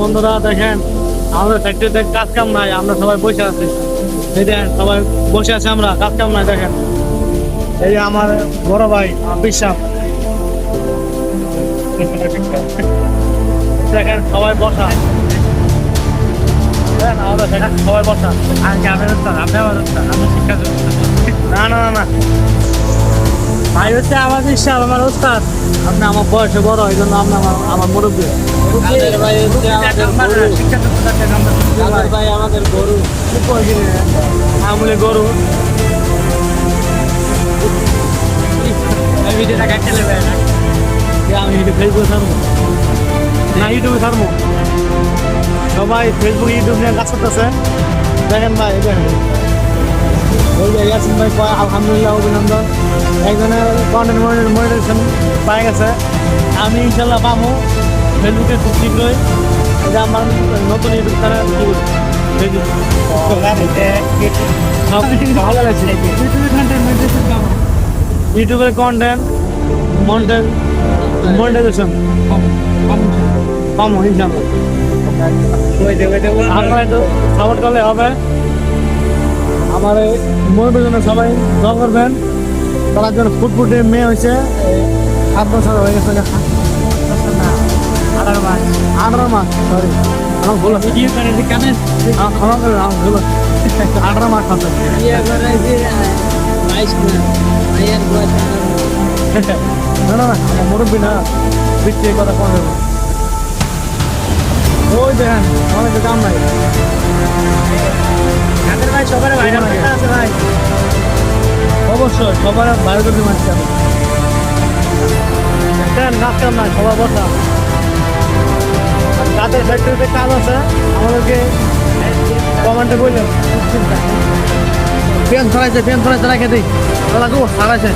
বন্ধুরা দেখেন আমাদের ফ্যাক্টরিতে কাজ কাম নাই আমরা সবাই বসে আছি। দেখেন সবাই বসে আছি আমরা কাজ কাম নাই দেখেন। এই আমার বড় ভাই বিশ্বাস দেখেন সবাই বসা। সবাই বসা। আর কি আপনি উস্তাদ, আপনি আমি শিক্ষা না না না। ভাই হচ্ছে বিশ্বাস আমার উস্তাদ আপনি আমার বয়সে বড় এই জন্য আপনি আমার আমার মুরব্বী। ভাই আমাদের ভাই। আমাদের গরু। আমলে গরু। ভিডিওটা কাটতে আমি ইউটিউব ফেসবুকে ছাড়বো। না ইউটিউবে ছাড়বো। সবাই ফেসবুক ইউটিউব নিয়ে কাজ করতেছে। দেখেন ভাই দেখেন। ওই যে ইয়াসিন ভাই আলহামদুলিল্লাহ, অভিনন্দন। একজনের কন্টেন্ট মনিটাইজেশন পাই গেছে। আমি ইনশাল্লাহ পাবো ফেসবুকে খুব শীঘ্রই। এটা আমার নতুন ইউটিউব চ্যানেল ভালো লাগছে। ইউটিউবের কন্টেন্ট মন্টেন মনিটাইজেশন কম ইনশাল্লাহ। আপনারা একটু সাপোর্ট করলে হবে। আমার এই মনের জন্য সবাই দোয়া করবেন। তার একজন ফুটফুটে মেয়ে হয়েছে। সাত বছর হয়ে গেছে আঠারো মাস সরি ভুল মুরব্বী না। কথা কম ওই দেখেন কাম নাই। ভাই? সবার আছে ভাই? অবশ্যই সবার বাইরে করতে মারছি আমি কাজ সবার বসা কাদের ফ্যাক্টরিতে কাজ আছে আমাদেরকে কমেন্টে বললেন পেন ছড়াইছে পেন ছড়াইছে রাখে দিই। লাগবো সারাইছে